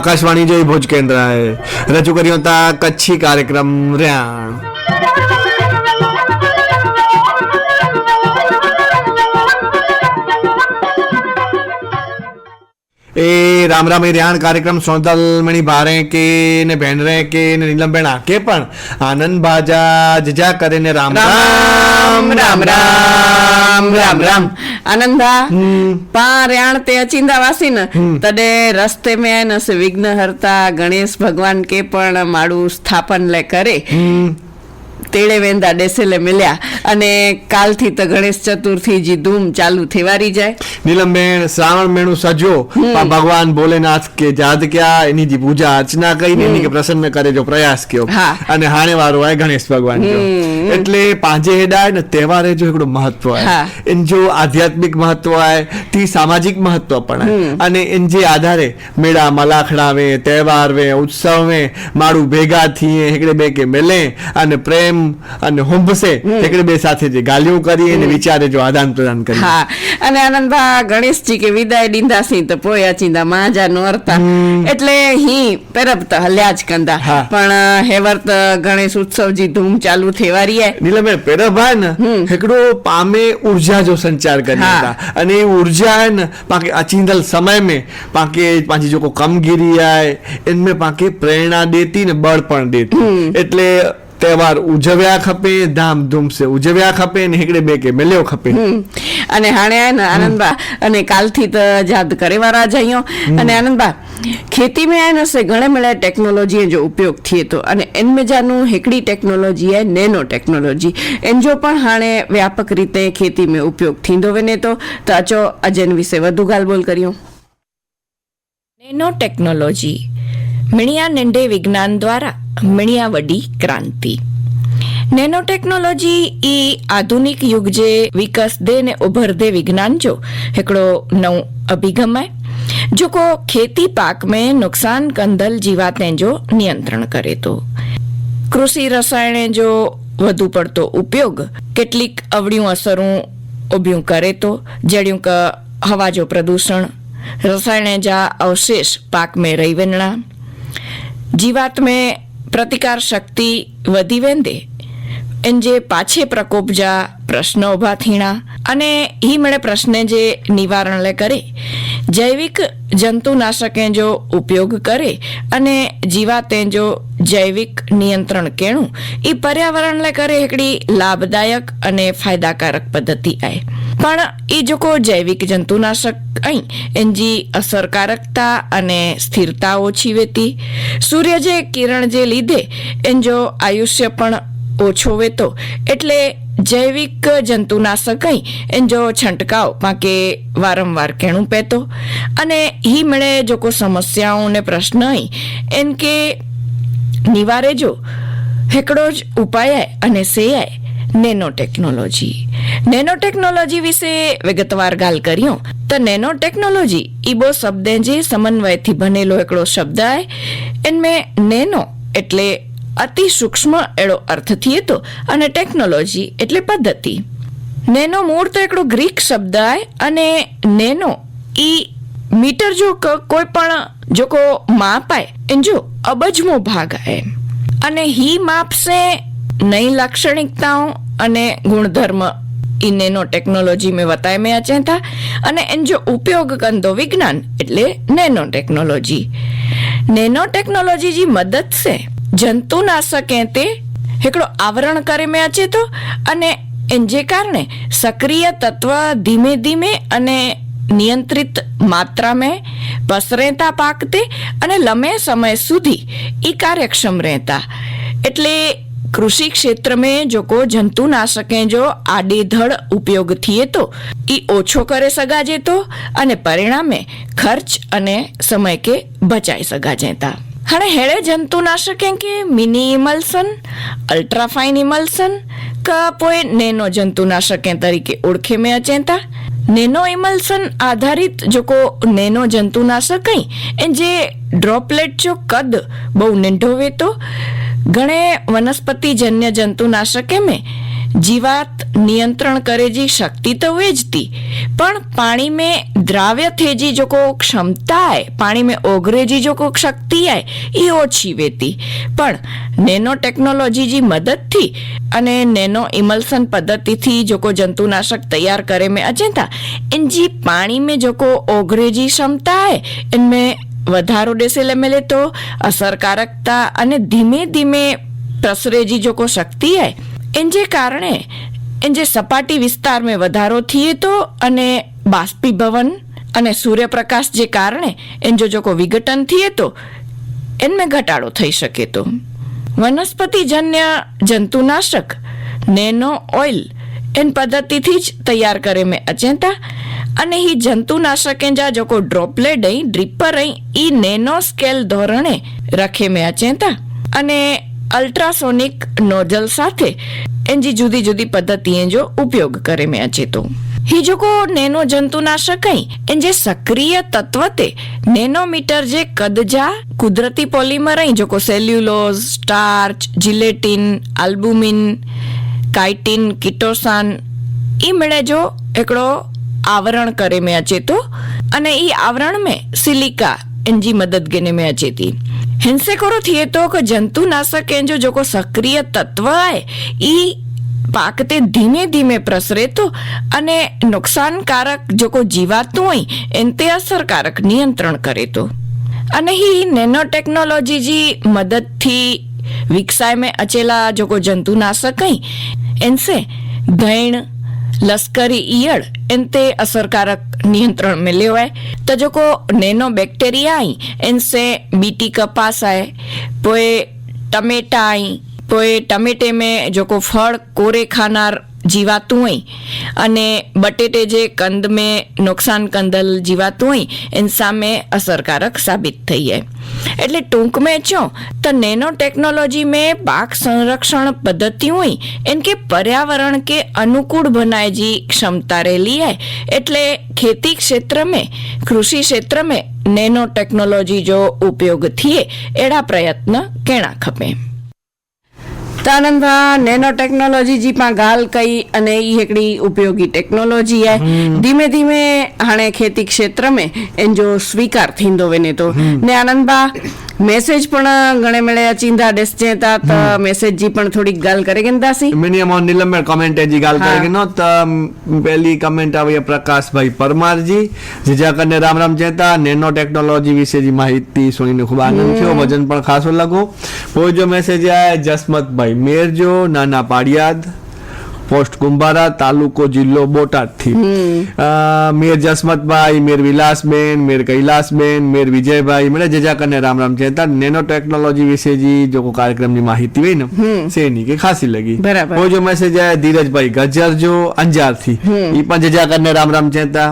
આકાશવાણી જય ભુજ કેન્દ્રએ. રજૂ કર્યો હતા કચ્છી કાર્યક્રમ ર્યાણ. એ રામ રામ એ રિયાણ કાર્યક્રમ સોનતાલમણી ભારે કે ને ભેનરે કે ને નીલમબેન આકે પણ આનંદ બાજા જજા કરે ને રામ રામ રામ રામ રામ રામ. આનંદા પા રિયાણ તે અચિંદા વાસી ને તડે રસ્તે મે નસ વિઘ્ન હરતા ગણેશ ભગવાન કે પણ માડું સ્થાપન લે કરે. તેડે વેંદા ડેસેલે મળ્યા અને કાલથી તો ગણેશ ચતુર્થી જી ધૂમ ચાલુ થેવારી જાય. નીલમબેન શ્રાવણ મેણું સજો. ભગવાન ભોલેનાથ કે જાદ ક્યાં એની જે પૂજા અર્ચના કરીને એની કે પ્રસન્ન કરે જો પ્રયાસ કયો અને હાણે વારો આય ગણેશ ભગવાન એટલે પાંજે હેડાય ને તહેવારે જો એકડો મહત્વ. આય. એન જો આધ્યાત્મિક મહત્વ આય તી સામાજિક મહત્વ પણ આય. અને એન જે આધારે મેળા મલાખડા વે તહેવાર વે ઉત્સવ વે મારું ભેગા થઈએ એકડે બે કે મેલે અને પ્રેમ પ્રેમ અને હુંભસે એકડે બે સાથે જે ગાલીઓ કરી અને વિચારે જો આદાન પ્રદાન કરી હા. અને આનંદભા ગણેશજી કે વિદાય દીંધા સિંહ તો પોયા ચિંતા માજા નોરતા. એટલે હી તરફ તો હલ્યા જ કંદા પણ હેવર્ત ગણેશ ઉત્સવજી ધૂમ ચાલુ થેવા રહી નીલમબેન પેરભા ને એકડો પામે ઊર્જા જો સંચાર કરી અને એ ઊર્જા ને પાકે पाके સમય મે પાકે पाके पांची जो को આય आए इनमें पाके प्रेरणा देती ने बड़ पण देती એટલે તહેવાર ઉજવ્યા ખપે ધામધૂમ સે ઉજવ્યા ખપે ને હિકડે બે કે મેલ્યો ખપે. અને હાણે આને આનંદબા અને કાલથી તો યાદ કરેવા રાજાઈઓ અને આનંદબા ખેતી में આને સે ઘણે મળે ટેકનોલોજી જો ઉપયોગ थिए તો. અને એનમે જાનું હિકડી ટેકનોલોજી હે નેનો ટેકનોલોજી. એન જો પણ હાણે વ્યાપક રીતે ખેતી में ઉપયોગ થીંદો વેને તો તો અચો અજન વિશે વધુ ગાલબોલ કર્યો. Nano technology. મિણિયા નેન્ડે વિજ્ઞાન દ્વારા મિણિયાવડી ક્રાંતિ. નેનો ટેકનોલોજી એ આધુનિક યુગ જે વિકસ દે ને ઉભર દે વિજ્ઞાન જો हिकिड़ो नओं अभिगम आहे जेको खेती पाक में नुक़सान कंदल जीवातनि जो નિયંત્રણ કરે તો. કૃષિ રસાયણે જો વધુ પડતો ઉપયોગ, કેટલીક અવળિયું અસરું ઊભિયું કરે તો, જડિયું ક હવા જો પ્રદૂષણ, રસાયણે જા અવશેષ પાક મેં રહી વञणा જીવાત્મે પ્રતિકાર શક્તિ વધી વેંદે. એન જે પાછે પ્રકોપજા પ્રશ્ન ઊભા થીણા. અને હી મેળે પ્રશ્ને જે નિવારણલે કરે. જૈવિક જંતુનાશકેજો ઉપયોગ કરે અને જીવાતેજો જૈવિક નિયંત્રણ કેણું. એ પર્યાવરણ લે કરે એકડી લાભદાયક અને ફાયદાકારક પદ્ધતિ આય. પણ એ જોકો જૈવિક જંતુનાશક અહીં એની અસરકારકતા અને સ્થિરતા ઓછી વેતી. સૂર્ય જે કિરણ જે લીધે, એનજો આયુષ્ય પણ ઓછો વેતો. એટલે જૈવિક જંતુનાશકઈ જો છંટકાવમાં કે વારંવાર કેણું પહેતો અને હી મળે જોકો સમસ્યાઓને પ્રશ્ન એન કે નિવારે જો હેકડો જ ઉપાય અને સેયાય નેનો ટેકનોલોજી નેનો ટેકનોલોજી વિશે વિગતવાર ગાલ કર્યો. તો નેનો ટેકનોલોજી ઈબો શબ્દ જે સમન્વયથી બનેલો એકડો શબ્દ આય એનમે નેનો એટલે અતિ સૂક્ષ્મ એળો અર્થ થયે તો અને ટેકનોલોજી એટલે પદ્ધતિ. નેનો મૂળ તો એકડો ગ્રીક શબ્દ આય અને નેનો ઈ મીટર જો કોઈ પણ જો કો માપ આય એન જો અબજમો ભાગ આય અને હી માપ સે નઈ લાક્ષણિકતાઓ અને ગુણધર્મ. ઈ નેનો ટેકનોલોજી મેં વતાય મેં અચે થા અને એન જો ઉપયોગ કંદો વિજ્ઞાન એટલે નેનો ટેકનોલોજી નેનો ટેકનોલોજી જી મદદ સે जंतुनाशक ऐं ते हिकिड़ो आवरण करे में अचे थो અને इन जे કારણે સક્રિય તત્વ ધીમે ધીમે અને નિયંત્રિત માત્રા में પસરે था પાક તે અને લંબે સમય સુધી ઈ કાર્યક્ષમ રહેતા એટલે કૃષિ ક્ષેત્ર में जेको જંતુનાશકે જો આડેધડ ઉપયોગ થઈએ તો ઈ ઓછો કરે સગાજે તો અને પરિણામે ખર્ચ અને સમય કે બચાઈ સગાજે હાણે હેળે જંતુનાશક એમ કે મિની ઇમલ્સન અલ્ટ્રાફાઇન ઇમલ્સન કા પોએ નેનો જંતુનાશક એ તરીકે ઓળખે મેં અચેતા નેનો ઇમલ્સન આધારિત જોકો નેનો જંતુનાશક કઈ એ જે ડ્રોપલેટ જો કદ બહુ નેંઢો વેતો ઘણે વનસ્પતિજન્ય જંતુનાશક એમે जीवात नियंत्रण करे जी शक्ति तो वे ज थी पण पाणी में द्राव्य थे जी जो को क्षमता है पाणी में ओगरे जी जो को शक्ति है એ ઓછી વેતી પણ નેનો ટેકનોલોજી જી મદદથી અને નેનો ઇમલ્સન પદ્ધતિથી જોકો જંતુનાશક तैयार करे में अचें था इन जी पाणी में जोको ओगरे जी क्षमता है इनमें વધારો ડેસિલ એમએલએ તો અસરકારકતા અને ધીમે ધીમે પ્રસરે જી જોકો શક્તિ है इन जे કારણે इन જે સપાટી વિસ્તારમાં વધારો થઈએ તો અને બાષ્પીભવન અને સૂર્યપ્રકાશ જે કારણે એન જો જોકો વિઘટન થઈએ તો એનમાં ઘટાડો થઈ શકે તો વનસ્પતિજન્ય જંતુનાશક નેનો ઓઇલ એન પદ્ધતિથી જ તૈયાર કરે મેં અચેતા અને ही જંતુનાશક જા જોકો ડ્રોપલેટ અહીં ડ્રીપર અહીં ઈ નેનો સ્કેલ ધોરણે રખે મેં અચેતા અને અલ્ટ્રાસોનિક નોઝલ સાથે એનજી જુદી જુદી પદ્ધતિએ જો ઉપયોગ કરે મેં તો. હિજુકો નેનો જંતુનાશક અહીં જે સક્રિય તત્વ તે નેનોમીટર જે કદજા કુદરતી પોલિમર અહીં, Joko cellulose, starch, gelatin, albumin, chitin, chitosan એ મળે જો એકડો આવરણ કરે મેં અચેતો અને એ આવરણ મેં સિલિકા, એનજી મદદ ગેને મેં અચેતી હિંસેખોરો થઈએ તો કે જંતુનાશક એન જો જોકો સક્રિય તત્વ આય, ઈ પાકતે ધીમે ધીમે પ્રસરેતો અને નુકસાનકારક જોકો જીવાતું હોય એને તે અસરકારક નિયંત્રણ કરે તો. અને હી નેનો ટેકનોલોજી જી મદદથી વિકસાય મેં અચેલા જોકો જંતુનાશક કંઈ એનસે ધૈણ लश्कारी ईयर इनते असरकारक नियंत्रण मिलियो है त जेको नैनो बेक्टेरिया आई इनसे बीटी कपास आए पोए टमेटा आई पोए टमेटे में जेको फड़ कोरे खानार જીવાતું હોય અને બટેટે જે કંદ में નુકસાન કંદલ જીવાતું હોય એની સામે અસરકારક સાબિત થઈ है એટલે ટૂંક में चो तो नैनो टेक्नोलॉजी में पाक संरक्षण पद्धति हुई इनके पर्यावरण के अनुकूल बनाए जी क्षमता रहली है એટલે खेती क्षेत्र में कृषि क्षेत्र में नैनो टेक्नोलॉजी जो उपयोग थिए अहिड़ा प्रयत्न करणा खपे त आनंदभा नैनो टेक्नोलॉजी जी पाण ॻाल्हि कई अने ई हिकिड़ी उपयोगी टेक्नोलॉजी आहे धीमे धीमे हाणे खेती क्षेत्र में इन जो स्वीकार थींदो वञे थो ने आनंदभा મેસેજ પણ ઘણે મળે ચિંતા ડેસચે તા મેસેજ જી પણ થોડી ગાલ કરે કે દાસી. મિનિમમ ઓન નીલમ કમેન્ટ જી ગાલ કરે કે નો ત પહેલી કમેન્ટ આવી પ્રકાશભાઈ પરમારજી જીજા કને રામ રામ ચેતા નેનો ટેકનોલોજી વિશે જી માહિતી સુણીને ખૂબ આનંદ થયો વજન પણ ખાસો લાગો પોજો મેસેજ આયા જસમતભાઈ મેરજો નાના પાડિયાદ પોસ્ટ કુંભારા તાલુકો જિલ્લો બોટાદથી. મેર જસમતભાઈ મેર વિલાસબેન મેર કૈલાસબેન મેર વિજયભાઈ મને જજાકરને રામ રામ છે નેનો ટેકનોલોજી વિશે જી જો કોઈ કાર્યક્રમની માહિતી હોય ને સેની કે ખાસી લગી. કોઈ જો મેસેજ આવે ધીરજભાઈ ગજર જો અંજારથી. એ પણ જજાકરને રામ રામ ચેતા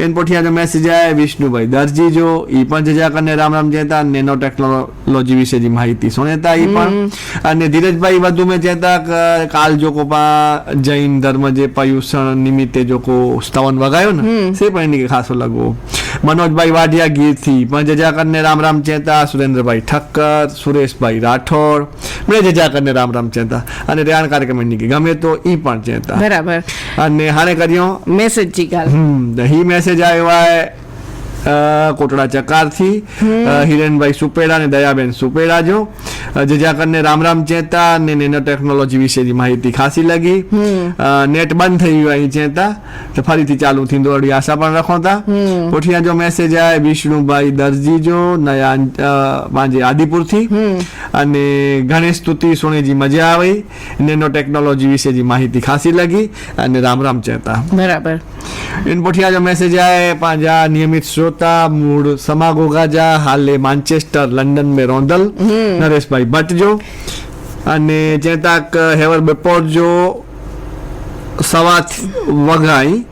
એન પોઠિયા જો મેસેજ આવે વિષ્ણુભાઈ દરજી જો ઈ પણ જજાકરને રામ રામ ચેતા નેનો ટેકનોલોજી વિશે જી માહિતી સુનેતા એ પણ. અને ધીરજભાઈ વધુ મેં ચેતા કાલ જો કોપા જૈન ધર્મ જે પયુષણ નિમિત્તે જો કો સ્તવન વગાયો ને સે પણ એની કે ખાસો લગવો મનોજભાઈ વાડિયા ગીર થી પણ જજા કરને રામ રામ ચેતા સુરેન્દ્રભાઈ ઠક્કર સુરેશભાઈ રાઠોડ મેં જજા કરને રામ રામ ચેતા અને રેણ કાર્યક્રમ એની કે ગમે તો ઈ પણ ચેતા બરાબર અને હાણે કર્યો મેસેજ जी ॻाल्हि હમ તો હી મેસેજ આવ્યો आहे અ, કોટડા ચકારથી અ, હિરેનભાઈ સુપેડા અને દયાબેન સુપેડા જો અ, જજા કરીને રામ રામ ચેતા અને નેનો ટેકનોલોજી વિશેની માહિતી ખાસી લગી અ, નેટ બંધ થઈ ગયું અહીં ચેતા તો ફરીથી ચાલુ થીંદો અડી આશા પણ રખો તા પોઠિયા જો મેસેજ આવે વિષ્ણુભાઈ દરજી જો નયા અ, માંજે આદિપુરથી અને ગણેશ સ્તુતિ સુણીજી મજા આવી નેનો ટેકનોલોજી વિશેની માહિતી ખાસી લગી અને રામ રામ ચેતા બરાબર इन पोठिया जो मैसेज आए पंहिंजा नियमित श्रोता मूड समागोगा जा हाले मानचेस्टर लंडन में रोंदल જયેશભાઈ ભટ્ટ અને જ્યાં તાક હેવર બપોર સવા વઘાઈ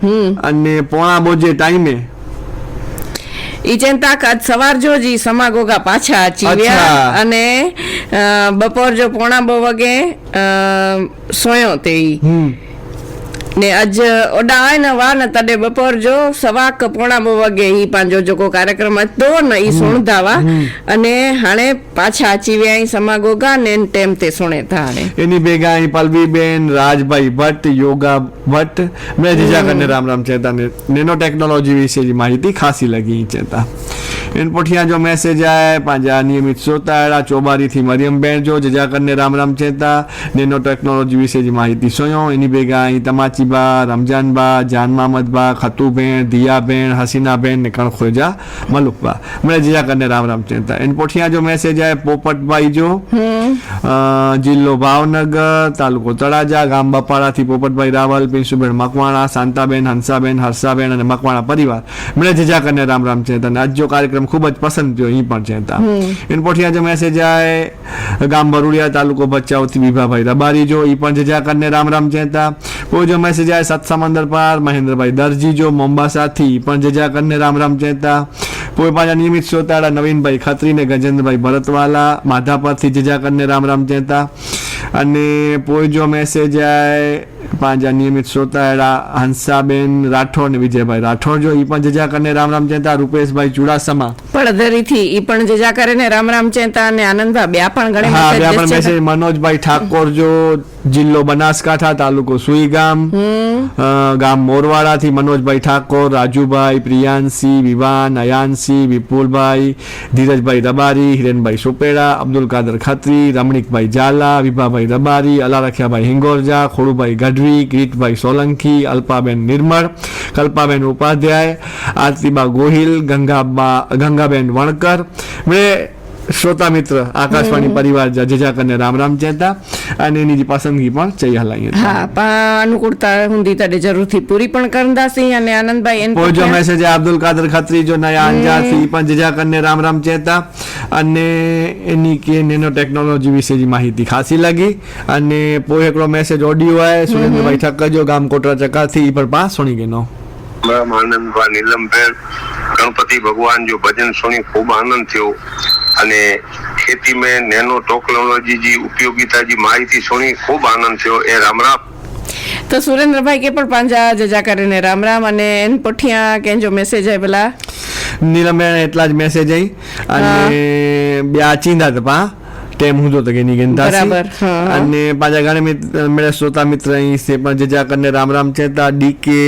અને પોણા બોજે ટાઈમે. ઈચેન તાકાત સવાર જોજી સમાગોગા પાછા ચીવ્યા. અને બપોર જો પોણા બો વગે સોયો તેઈ ને અજ ઓડા ન વા ન તડે બપોર જો સવાક પોણા બો વાગે હી પાંજો જોકો કાર્યક્રમ હતો ન ઈ સુણધાવા. અને હાણે પાછા આચી વ્યાય સમાગોગા ને ટેમ તે સુણે થાણે એની ભેગા અહીં પલવી બેન રાજભાઈ ભટ્ટ યોગા ભટ્ટ. મેં જીજા કને રામ રામ ચેતા ને નેનો ટેકનોલોજી વિશે જી માહિતી ખાસી લગી ચેતા. इन पुठियां जो मैसेज आहे पंहिंजा नियमित श्रोता अहिड़ा चौबारी थी मरियम बेन जो जिजा करने राम राम चेता नैनो टेक्नोलॉजी विषय जी माहिती सुयो इन भेगा ऐं तमाची તમાચીબા રમજાનબા જાનમામદબા ખતુબેન દિયાબેન હસીનાબેન નિકણ ખોજા મલુકબા. મને જીજા કરને રામ રામ ચિંતા. એની પુઠિયા જો મેસેજ आहे પોપટભાઈ જો જિલ્લો ભાવનગર તાલુકો તળાજા ગામ બપાડાથી પોપટભાઈ રાવલ પિંસુબેન મકવાણા શાંતાબેન હંસાબેન હર્ષાબેન અને મકવાણા પરિવાર. મને જજા કરીને રામ રામ છે અને આજ જો કાર્યક્રમ ખૂબ જ પસંદ થયો અહીં પણ છે એન પોઠિયા જો મેસેજ આય ગામ બરુડિયા તાલુકો ભચાઉથી વિભાભાઈ રબારી જો એ પણ જજા કરીને રામ રામ ચેતા. કોઈ જો મેસેજ આય સત સમંદર પાર, મહેન્દ્રભાઈ દરજી જો મોમ્બાસાથી પણ જજા કરને રામ રામ ચેતા પાછા નિયમિત શ્રોતાડા નવીનભાઈ ખત્રી ને ગજેન્દ્રભાઈ ભરતવાલા, માધાપરથી જજા કરને રામ રામ ચેતા. અને પોઈ જો મેસેજ આય પાંજા નિયમિત શ્રોતાળા હંસાબેન રાઠોડ અને વિજયભાઈ રાઠોડ જો એ પણ જજા કરીને રામ રામ ચેતા રૂપેશભાઈ ચુડાસમા. પડધરીથી એ પણ જજા કરે ને રામ રામ ચેતા અને આનંદભા બે પણ ઘણી હા બે પણ મેસેજ મનોજભાઈ ઠાકોર જો જિલ્લો બનાસકાંઠા તાલુકો સુઈગામ ગામ. મોરવાડાથી મનોજભાઈ ઠાકોર રાજુભાઈ પ્રિયાંશી વિવાન અયાનસિંહ વિપુલભાઈ ધીરજભાઈ રબારી હિરેનભાઈ સોપેડા અબ્દુલ કાદર ખત્રી રમણીકભાઈ ઝાલા વિભાભાઈ રબારી અલારખિયાભાઈ હિંગોરજા ખોડુભાઈ ગઢવી કિરીટભાઈ સોલંકી અલ્પાબેન નિર્મળ કલ્પાબેન ઉપાધ્યાય આરતીબા ગોહિલ ગંગાબા ગંગાબેન વણકર. મેં શ્રોતા મિત્ર આકાશવાણી પરિવાર જજા કરીને રામ રામ ચેતા અને એની પસંદગી પણ ચઈ હલાઈ હા પણ અનુકૂળતા હુંદી તડે જરૂરથી પૂરી પણ કરંદાસી અને આનંદભાઈ એન કોઈ જો મેસેજ અબ્દુલ કાદર ખત્રી જો નયા અંજારથી પણ જજા કરીને રામ રામ ચેતા અને એની કે નેનો ટેકનોલોજી વિશેની માહિતી ખાસી લાગી અને પોઈ એકડો મેસેજ ઓડિયો આવે સુરેન્દ્રભાઈ ઠક્કર ગામ કોટરા ચકાથી પર પણ પાસ સુણી ગયેનો રામ આનંદભા નીલમબેન ગણપતિ ભગવાન જો ભજન સુણી ખૂબ આનંદ થયો. અને ખેતી में નેનો ટેકનોલોજી જી ઉપયોગિતા જી માહિતી સુણી ખૂબ આનંદ થયો. એ રામ રામ. તો સુરેન્દ્રભાઈ કે પણ પાંજા જજા કરીને રામ રામ અને એન પોઠિયા કેજો મેસેજ આય પેલા. નીલમબેન એટલા જ મેસેજ આવી અને બે ચીંદા તપા ટેમ હું તો કે ની ગંતા બરાબર, અને પાંજા ગાણે મિત્ર મેળા શ્રોતા મિત્ર અહીં સે પણ જજા કરીને રામ રામ ચેતા ડીકે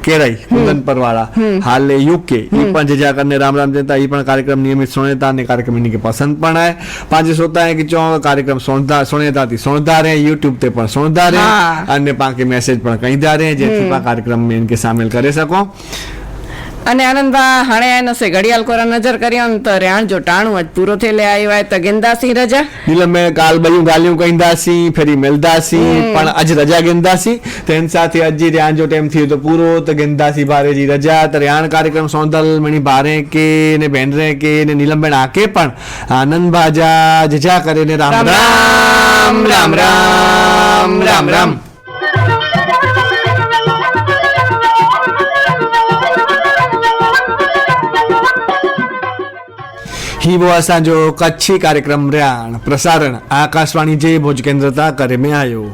કેરાઈ કુંદન પરવાળા હાલે યુકે એ પણ જે કરીને राम राम जनता ये पण कार्यक्रम नियमित सुनेता ने कार्यक्रम इनके पसंद पण है पांच सोता है कि चो कार्यक्रम सुनता सुनेता थी सुनता रहे यूट्यूब ते पण सुनता रहे अन्य पाके मैसेज पण कहीं दा रहे जेथी पा कार्यक्रम में इनके शामिल करे सको અને આનંદભા હાણે નસે. ઘડિયાળ કોરા નજર કર્યો ને તો રેણ જો ટાણું જ પૂરો થયેલે આવ્યો હોય તો ગેંદાસી રજા. નીલમ મેં કાલ બયું ગાલિયું કહીંદાસી ફેરી મેલદાસી પણ આજ રજા ગેંદાસી. તેન સાથે અજી રેણ જો ટાઈમ થયો તો પૂરો તો ગેંદાસી ભારે જી રજા તો રેણ કાર્યક્રમ સોંદલ મણી ભારે કે ને બેનરે કે ને નીલમબેન આકે પણ આનંદ બાજા જજા કરે ને રામ રામ રામ રામ રામ રામ. ભુવા સાંજો કચ્છી કાર્યક્રમ રહ્યા પ્રસારણ. આકાશવાણી જે ભોજ કેન્દ્રતા કરે મેં આવ્યો